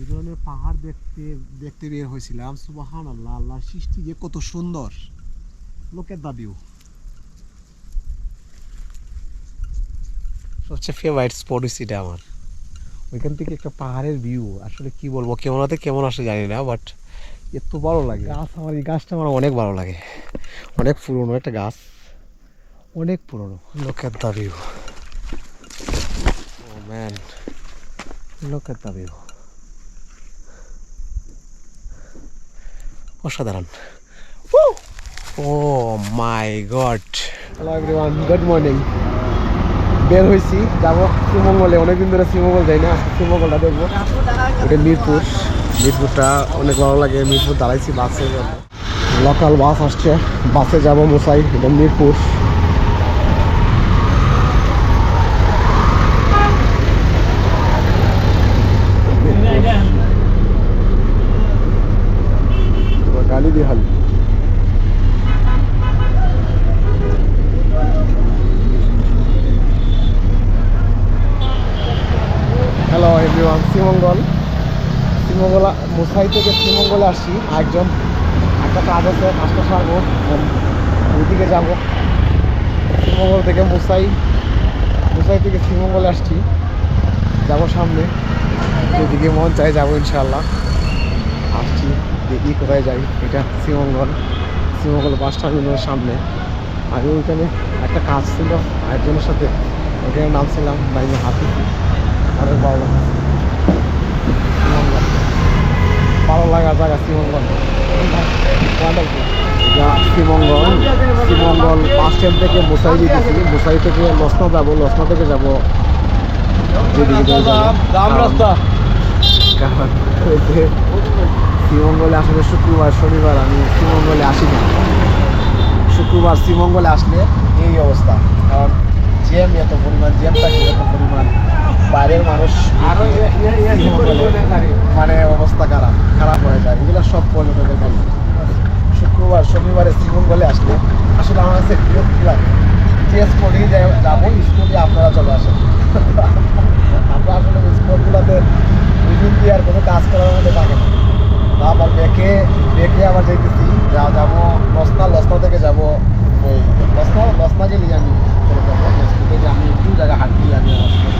এই ধরনের পাহাড় দেখতে দেখতে বের হয়েছিলাম। সুবাহান আল্লাহ আল্লাহর সৃষ্টি যে কত সুন্দর। লোকের দা ভিউ সবচেয়ে ফেভারিট স্পট হচ্ছে এটা আমার। ওইখান থেকে একটা পাহাড়ের ভিউ আসলে কি বলব কেমন হতে কেমন আসে জানি না বাট এত ভালো লাগে। গাছ আমার এই গাছটা আমার অনেক ভালো লাগে। অনেক পুরনো একটা গাছ। অনেক পুরনো। লোকের the view O man look at the অসাধারণ। ও my god. Hello everyone good morning বের হয়েছি যাব শ্রীমঙ্গলে। অনেকদিন ধরে শ্রীমঙ্গল যাই না শ্রীমঙ্গলটা দেখব। ওটা মিরপুর। মিরপুরটা অনেক ভালো লাগে। মিরপুর দাঁড়াইছি বাসে। লোকাল বাস আসছে। বাসে যাব মোসাই এটা মিরপুর গালি দিয়ে হালি হ্যালো এভরিওয়ান শ্রীমঙ্গল শ্রীমঙ্গল মুসাই থেকে শ্রীমঙ্গলে আসছি একজন একটা কাজ আছে, কাজটা সারবো ওইদিকে যাব। শ্রীমঙ্গল থেকে মুসাই মুসাই থেকে শ্রীমঙ্গলে আসছি, যাব সামনে। যেদিকে মন চাই যাব ইনশাল্লাহ আসছি, দেখি কোথায় যাই, এটা শ্রীমঙ্গল। শ্রীমঙ্গল বাস টার্মিনালের সামনে। আমি ওইখানে একটা কাজ ছিল একজনের সাথে ওইখানে নামছিলাম, বাইরে হাতে অনেক ভালো লাগে শ্রীমঙ্গল ভালো লাগা জায়গা শ্রীমঙ্গল। শ্রীমঙ্গল শ্রীমঙ্গল বাস স্ট্যান্ড থেকে মুসাই দিতেছি মুসাই থেকে লসনা যাব লসনা থেকে যাব। শ্রীমঙ্গলে আসলে শুক্রবার শনিবার আমি শ্রীমঙ্গলে আসি না। শুক্রবার শ্রীমঙ্গলে আসলে এই অবস্থা। কারণ জ্যাম এত পরিমাণ জ্যাম থাকে এত পরিমাণ বাইরের মানুষ মানে অবস্থা খারাপ খারাপ হয়ে যায় এগুলো সব পর্যটকের গল্প শুক্রবার শনিবারে শ্রীমঙ্গলে আসলে আসলে আমার কাছে বিরক্তি লাগে যে স্পটে যাব স্পটে আপনারা চলে আসেন আমরা আসলে স্পটগুলোতে দুদিন দিয়ে আর কোনো কাজ করার মধ্যে থাকে না আবার বেঁকে বেঁকে আবার যাইতেছি যা যাব লসনা লসনা থেকে যাব ওই লসনা লসনা গেলে আমি চলে যাব থেকে আমি একটু জায়গা হাঁটি আমি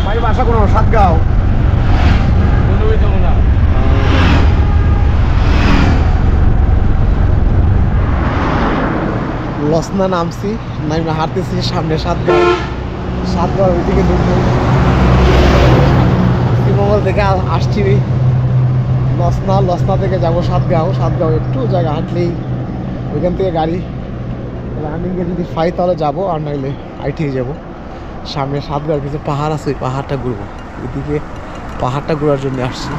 আমার বাসা কোনো সাতগাঁও? লসনা নামছি নামে হাঁটতেছি সামনে সাতগাঁও। সাতগাঁও ওইদিকে ঢুকবো। শ্রীমঙ্গল থেকে আসছি। লসনা লসনা থেকে যাব সাতগাঁও। সাতগাঁও একটু জায়গা হাঁটলেই ওইখান থেকে গাড়ি। রানিংয়ে যদি পাই তাহলে যাব আর নাইলে আইটিয়ে যাব। সামনে সাতগার কিছু পাহাড় আছে পাহাড়টা ঘুরবো। এদিকে পাহাড়টা ঘুরার জন্য আসছি।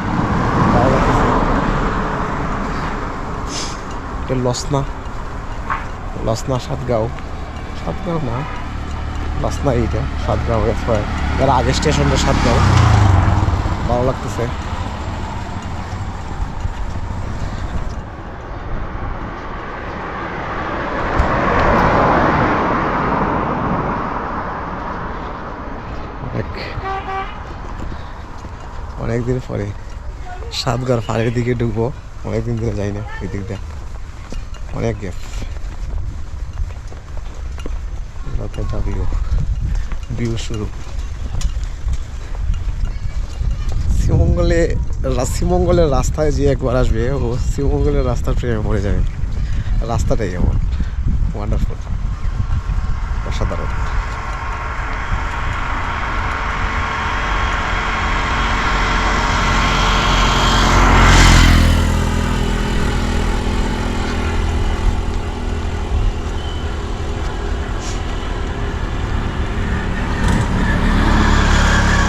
লসনা। লসনা সাতগাঁও। সাতগাঁও না। লসনা এইটা, সাতগাঁও এর আগে স্টেশনটা সাতগাঁও। ভালো লাগতেছে অনেক অনেকদিন পরে। সাতগাঁর পাড়ের দিকে ঢুকবো, অনেকদিন ধরে যাই না ওই দিকটা অনেক গ্যাপ লোকের ভিউ শুরু। শ্রীমঙ্গলে শ্রীমঙ্গলের রাস্তায় যে একবার আসবে, ও শ্রীমঙ্গলের রাস্তার প্রেমে মরে যাবে। রাস্তাটাই এমন। ওয়ান্ডারফুল অসাধারণ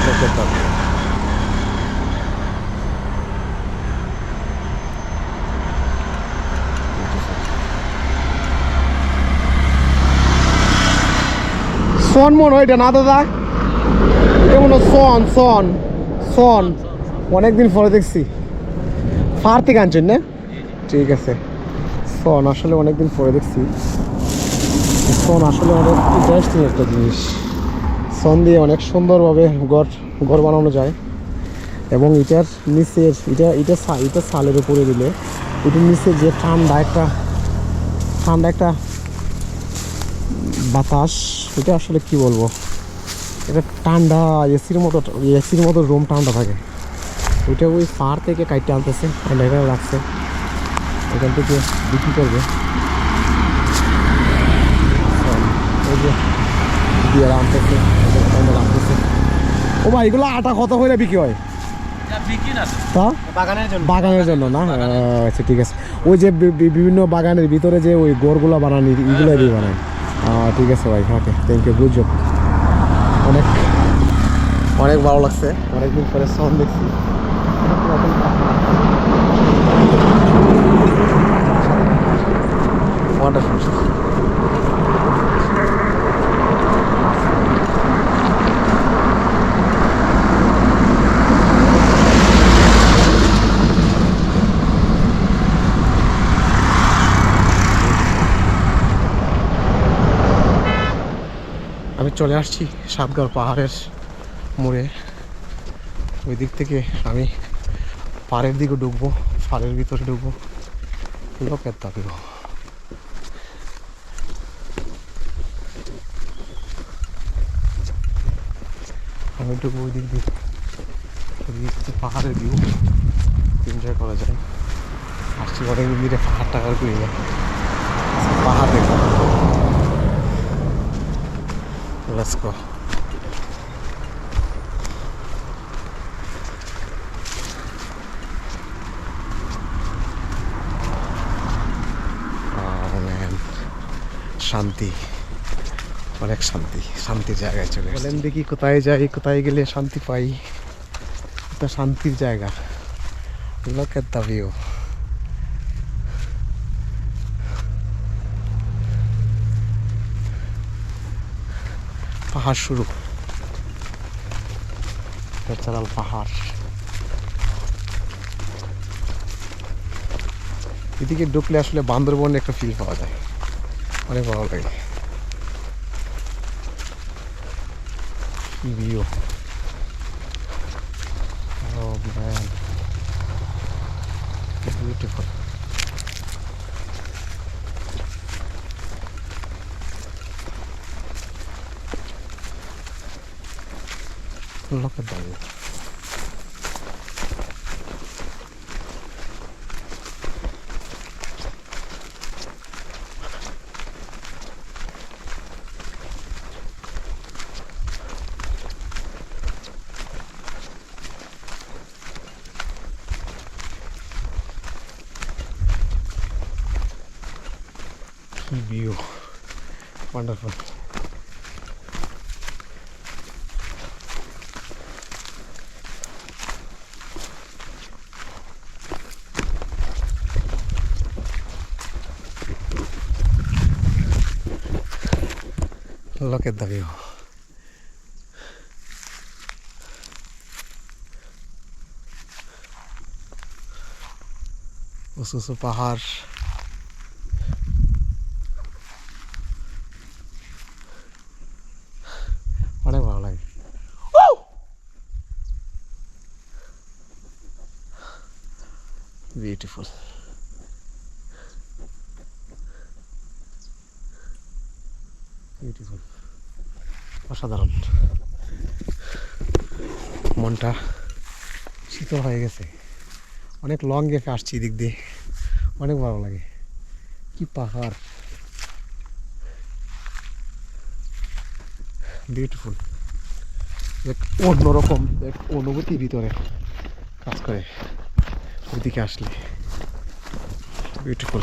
লোকের দাবি সন মনে হয় এটা না দাদা? এটা মনে সন সন সন অনেকদিন পরে দেখছি। ফার থেকে আনছেন না? ঠিক আছে। সন আসলে অনেকদিন পরে দেখছি। সন আসলে অনেক ইন্টারেস্টিং একটা জিনিস। সন দিয়ে অনেক সুন্দরভাবে ঘর ঘর বানানো যায়। এবং এটার নিচের, এটা এটা এটা সালের উপরে দিলে, এটার নিচে যে ঠান্ডা একটা ঠান্ডা একটা বাতাস এটা আসলে কি বলব? এটা ঠান্ডা এসির মতো এসির মতো রুম ঠান্ডা থাকে। ওইটা ওই ফার থেকে কাইটে আনতেছে আর এখানে রাখছে। এখান থেকে বিক্রি করবে। ওই যে দিয়ে আনতেছে এখানে রাখতেছে ও ভাই এগুলো আটা কত হইলে বিক্রি হয়? তা। বাগানের জন্য। না? আচ্ছা ঠিক আছে। ওই যে বিভিন্ন বাগানের ভিতরে যে ওই গোড়গুলো বানানি এগুলো দিয়ে বানায়। ঠিক আছে ভাই okay thank you good job অনেক অনেক ভালো লাগছে। অনেকদিন পরে সাউন্ড দেখছি। ওয়ান্ডারফুল চলে আসছি সাতগড় পাহাড়ের মোড়ে। ওই দিক থেকে আমি পাড়ের দিকে ঢুকবো, পাড়ের ভিতরে ঢুকবো। লোকের দাবি আমি ঢুকবো ওই দিক দিয়ে থেকে পাহাড়ের ভিউ এনজয় করা যায়। আসছি অনেক দিনে পাহাড় টাকার করে যায় পাহাড় Let's go. Oh. শান্তি। অনেক শান্তি। শান্তির জায়গায় চলে বলেন দেখি কোথায় যাই, কোথায় গেলে শান্তি পাই। এটা শান্তির জায়গা। লোক এট দ্য ভিউ পাহাড় শুরু। ন্যাচারাল পাহাড় এদিকে ঢুকলে আসলে বান্দরবনে একটা ফিল পাওয়া যায়। অনেক ভালো লাগে। View view. Wonderful. Look at the view. উঁচু উঁচু পাহাড় Beautiful অসাধারণ। মনটা শীতল হয়ে গেছে। অনেক লং গেপে আসছি এদিক দিয়ে। অনেক ভালো লাগে। কি পাহাড়। বিউটিফুল এক অন্যরকম এক অনুভূতি ভিতরে কাজ করে। ওইদিকে আসলে। Beautiful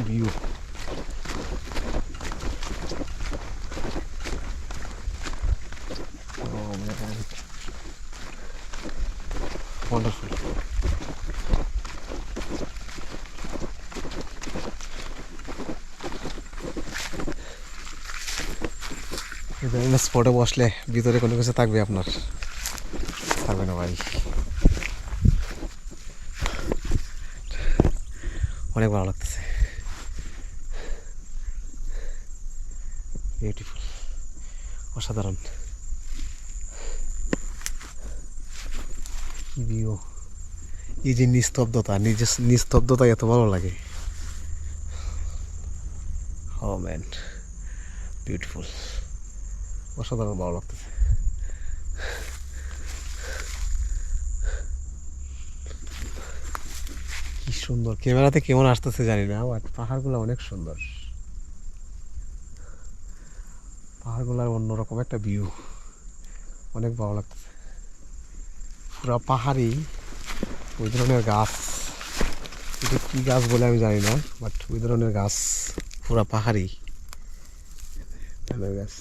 view Oh. Wonderful. স্পটে বসলে ভিতরে কোনো কিছু থাকবে আপনার থাকবে না ভাই অনেক ভালো লাগতেছে বিউটিফুল অসাধারণ। এই যে নিস্তব্ধতা, নিজের নিস্তব্ধতা এত ভালো লাগে। বিউটিফুল অসাধারণ ভালো লাগতেছে। কি সুন্দর। ক্যামেরাতে কেমন আসতেছে জানি না বাট পাহাড়গুলো অনেক সুন্দর। পাহাড়গুলোর অন্যরকম একটা ভিউ অনেক ভালো লাগতেছে। পুরা পাহাড়ি, ওই ধরনের গাছ। এটা কী গাছ বলে আমি জানি না বাট ওই ধরনের গাছ পুরা পাহাড়ি। গাছ।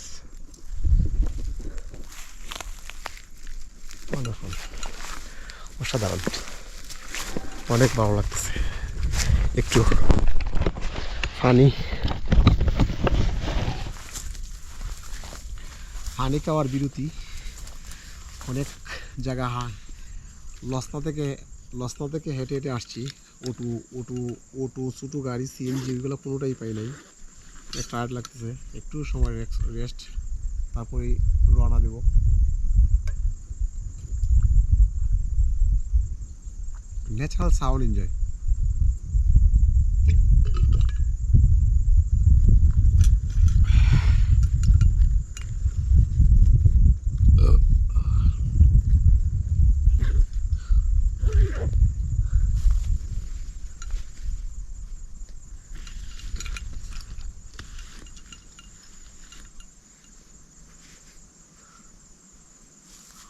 অসাধারণ। অনেক ভালো লাগতেছে। একটু পানি পানি খাওয়ার বিরতি। অনেক জায়গা হা- লসনা থেকে লসনা থেকে হেঁটে হেঁটে আসছি। অটো অটো অটো ছোটো গাড়ি, সিএনজি ওইগুলো কোনোটাই পাই নাই। টায়ার্ড লাগতেছে। একটু সময় রেস্ট তারপরেই রওনা দেব। Natural sound enjoy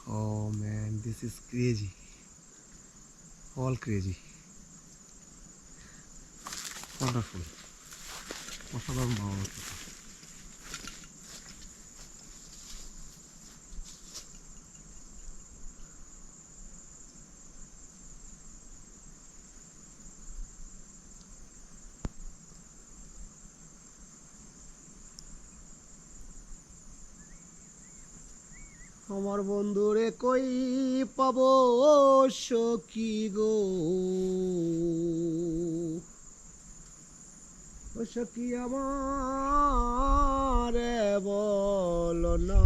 Oh man, crazy. All crazy. Wonderful. অসাধারণ ভালো লাগতেছে আমার বন্ধুরে কই পাব সখী গো? সখী আমার বল না।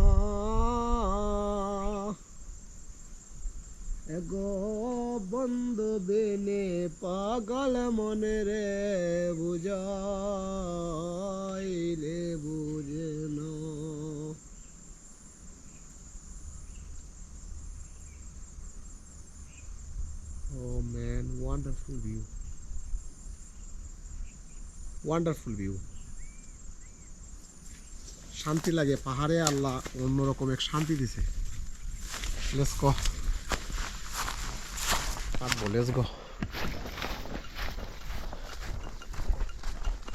এগো বন্ধ বেনে পাগল মনে রে বুঝাইলে বুঝে না Oh man, wonderful view. Wonderful view. শান্তি লাগে। পাহাড়ে আল্লাহ অন্যরকম এক শান্তি দিছে। লেটস গো লেটস গো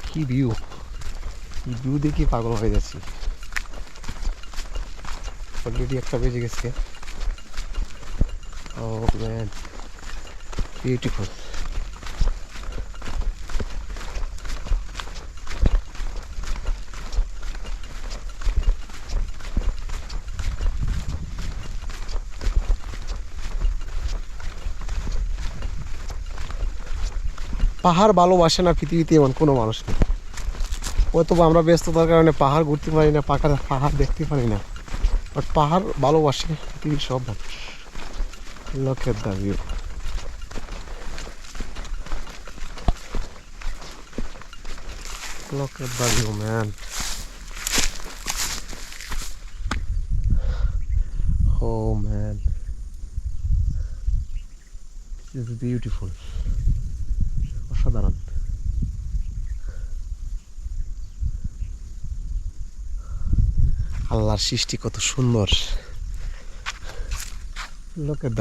কি ভিউ এই ভিউ দেখে পাগল হয়ে যাচ্ছি। অলরেডি একটা বেজে গেছে। Oh man Beautiful. পাহাড় ভালোবাসে না পৃথিবীতে এমন কোনো মানুষ নেই। হয়তো আমরা ব্যস্ততার কারণে পাহাড় ঘুরতে পারি না পাহাড় পাহাড় দেখতে পারি না। বাট পাহাড় ভালোবাসে পৃথিবীর সব মানুষ। লোকের দাবি Look at the view, man. Oh man. This is beautiful. অসাধারণ আল্লাহর সৃষ্টি কত সুন্দর লোক এট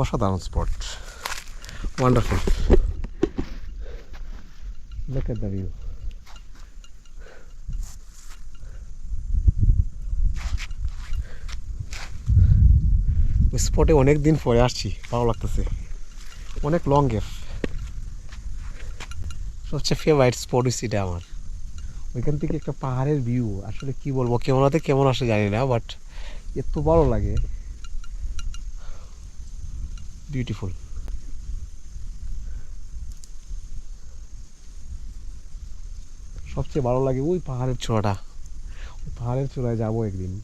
অসাধারণ spot wonderful Look at the view. ওই স্পটে অনেক দিন পরে আসছি ভালো লাগতেছে। অনেক লং গ্যাপ সবচেয়ে ফেভারিট স্পট হচ্ছে এটা আমার। ওইখান থেকে একটা পাহাড়ের ভিউ আসলে কি বলব কেমন হাতে কেমন আসে জানি না বাট এত ভালো লাগে। beautiful. সবচেয়ে ভালো লাগে ওই পাহাড়ের চূড়াটা। ওই পাহাড়ের চূড়ায় যাব একদিন।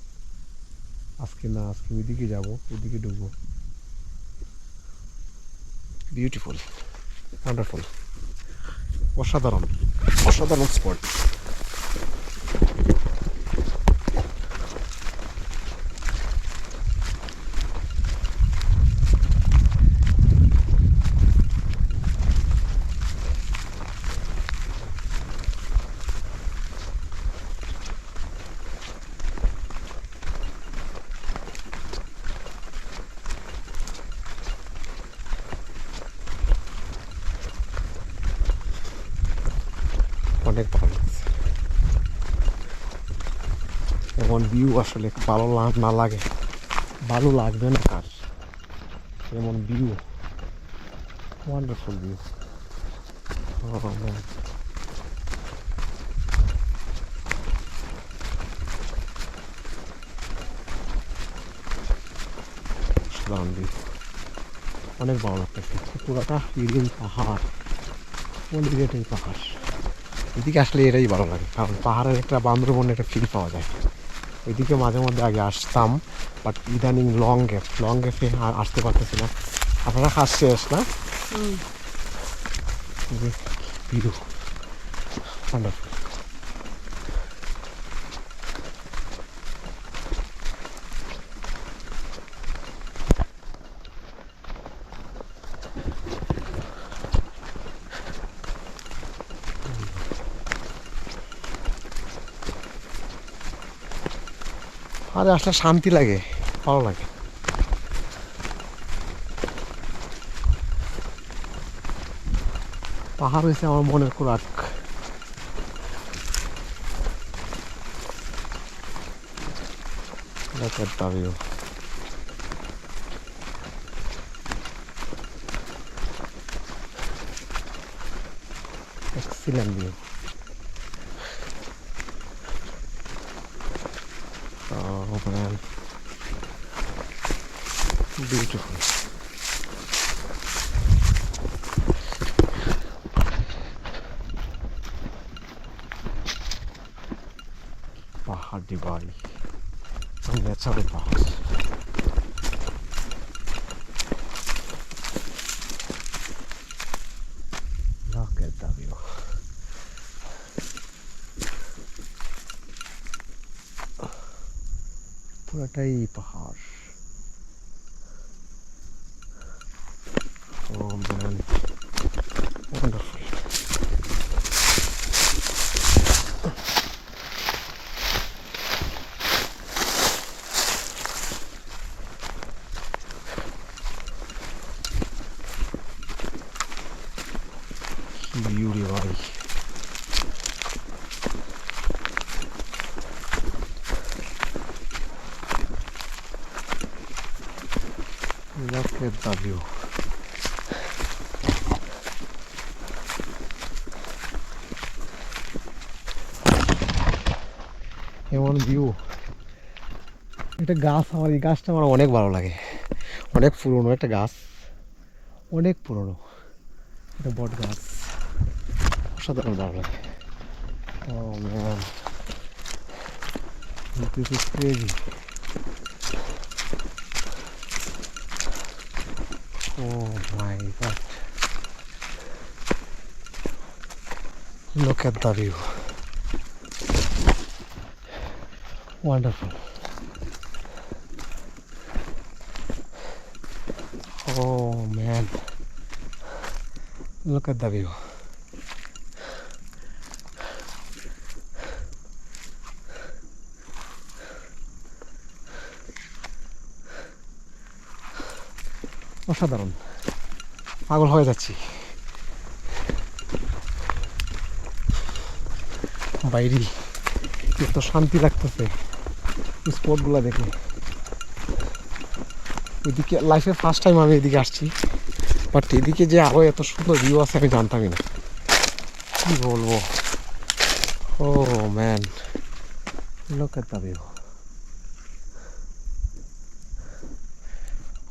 আজকে না, আজকে ওইদিকে যাব, ওইদিকে ডুববো বিউটিফুল ওয়ান্ডারফুল অসাধারণ। অসাধারণ স্পট আসলে ভালো না লাগে। ভালো লাগবে না কার এমন ভিউ ওয়ান্ডারফুল ভিউ সাধারণ ভিউ অনেক ভালো লাগতেছে। পুরাটা ইরিয়ান পাহাড়। ইরিয়াটের পাহাড়? এদিকে আসলে এটাই ভালো লাগে। কারণ পাহাড়ের একটা বান্দরবন একটা ফিল পাওয়া যায়। ওইদিকে মাঝে মধ্যে আগে আসতাম বাট ইদানিং লং গ্যাপ লং গ্যাপে আসতে পারতেছি না। আপনারা কাজ শেষ না? ভিউ আরে আসলে শান্তি লাগে ভালো লাগে পাহাড় হয়েছে আমার মনের খোরাক. Excellent view. Oh man. Beautiful. পাহাড়ি বাড়ি ন্যাচারাল পাহাড় Look at the view. পুরোটাই পাহাড় Oh man. Wonderful. Beauty ভাই Look at the view. এমন ভিউ এটা গাছ আমার এই গাছটা আমার অনেক ভালো লাগে। অনেক পুরনো একটা গাছ। অনেক পুরনো। এটা বট গাছ। অসাধারণ ভালো লাগে। ও man this is crazy Oh my god. Look at the view. Wonderful. Oh man. Look at the view. অসাধারণ। পাগল হয়ে যাচ্ছি। বাইরে, এত শান্তি লাগতেছে স্পটগুলো দেখে। ওইদিকে লাইফে ফার্স্ট টাইম আমি এদিকে আসছি বাট এদিকে যে আরও এত সুন্দর ভিউ আছে আমি জানতামই না। কি বলব? ও ম্যান লোক এত ভিউ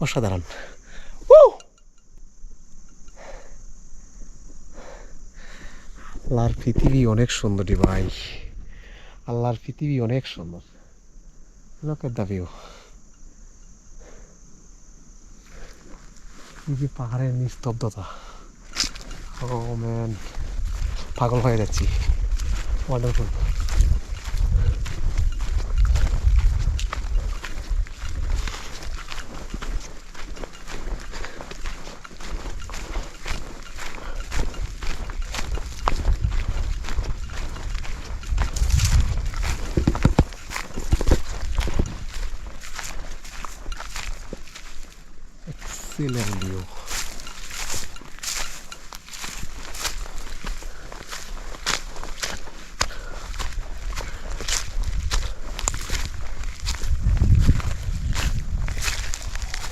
অসাধারণ। আল্লাহর পৃথিবী অনেক সুন্দরী ভাই। আল্লাহর পৃথিবী অনেক সুন্দর। লোকের দাবিও পাহাড়ের নিস্তব্ধতা। ও ম্যান পাগল হয়ে যাচ্ছি। Wonderful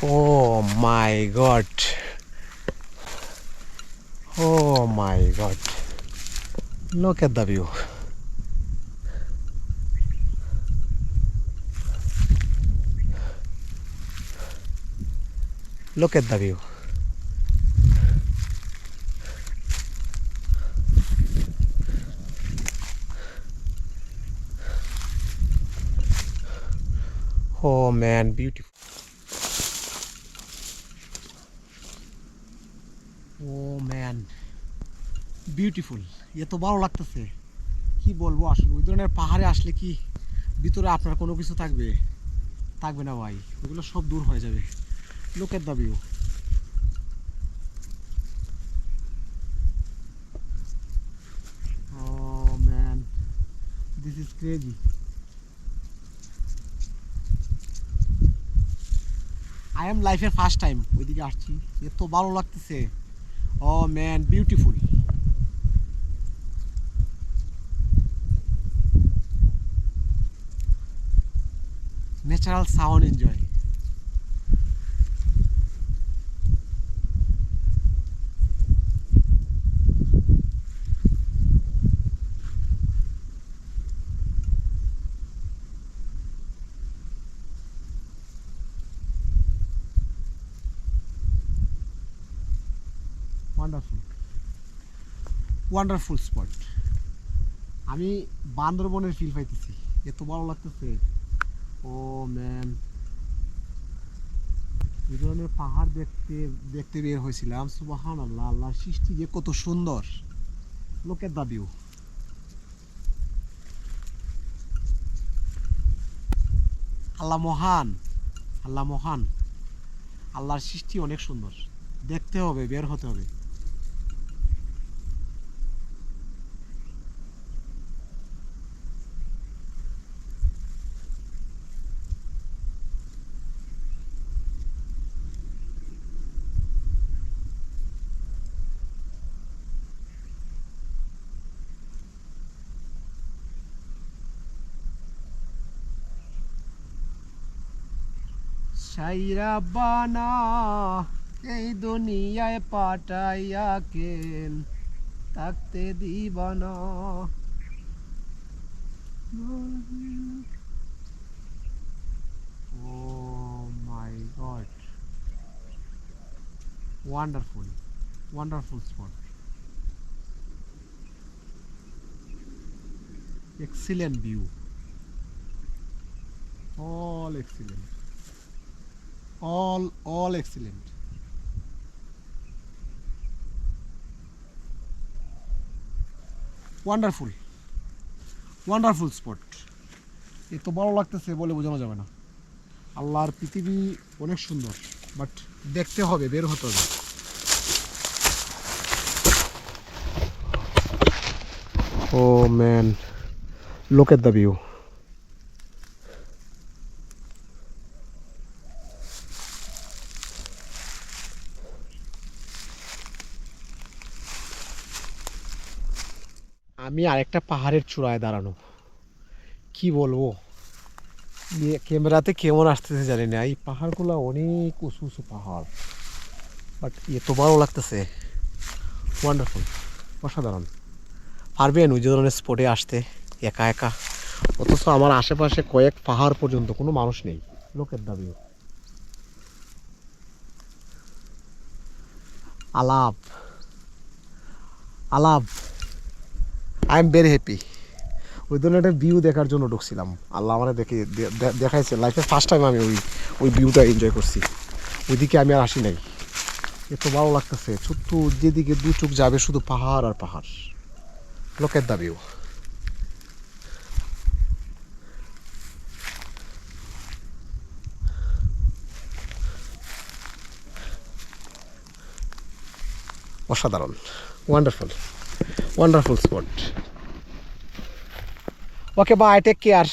Oh my god. Oh my god. Look at the view. Look at the view. Oh man, beautiful. Beautiful এ তো ভালো লাগতেছে। কি বলব আসলে? ওই ধরনের পাহাড়ে আসলে কি ভিতরে আপনার কোনো কিছু থাকবে? থাকবে না ভাই। ওগুলো সব দূর হয়ে যাবে। লোকের দাবিও this is crazy. I am লাইফের ফার্স্ট টাইম ওইদিকে আসছি। এত ভালো লাগতেছে। ও man beautiful natural sound enjoy wonderful wonderful spot আমি বান্দরবনের ফিল পাইতেছি। এত ভালো লাগতেছে। ও ম্যান এই ধরনের পাহাড় দেখতে দেখতে বের হয়েছিলাম। সুবাহান আল্লাহ আল্লাহর সৃষ্টি যে কত সুন্দর। লোকের দা ভিউ আল্লাহ মহান আল্লাহ মহান। আল্লাহর সৃষ্টি অনেক সুন্দর। দেখতে হবে, বের হতে হবে। সাইরা বানা, এই দুনিয়ায় পাঠাইয়া কেন থাকতে দিবানা? ও my god. Wonderful wonderful spot excellent view. All excellent. All all excellent. Wonderful wonderful spot এত ভালো লাগতেছে বলে বোঝানো যাবে না। আল্লাহর পৃথিবী অনেক সুন্দর বাট দেখতে হবে, বের হতে হবে। Oh man the view. আমি আরেকটা পাহাড়ের চূড়ায় দাঁড়ানো। কি বলব? ক্যামেরাতে কেমন আসতেছে জানি না। এই পাহাড়গুলো অনেক উঁচু উঁচু পাহাড়। বাট এত ভালো লাগতেছে। ওয়ান্ডারফুল অসাধারণ। পারবেন ওই ধরনের স্পটে আসতে, একা একা। অথচ আমার আশেপাশে কয়েক পাহাড় পর্যন্ত কোনো মানুষ নেই। লোকের দাবিও আলাপ। আলাপ। আই এম ভেরি হ্যাপি ওই ধরনের একটা ভিউ দেখার জন্য ঢুকছিলাম। আল্লাহ আমার দেখে দেখাইছে। লাইফে ফার্স্ট টাইম আমি ওই ওই ভিউটা এনজয় করছি। ওইদিকে আমি আর আসি নাই। এত ভালো লাগতেছে। ছোট্ট যেদিকে দু চোখ যাবে শুধু পাহাড় আর পাহাড়। লোকের দা ভিউ অসাধারণ। Wonderful wonderful spot okay bye take care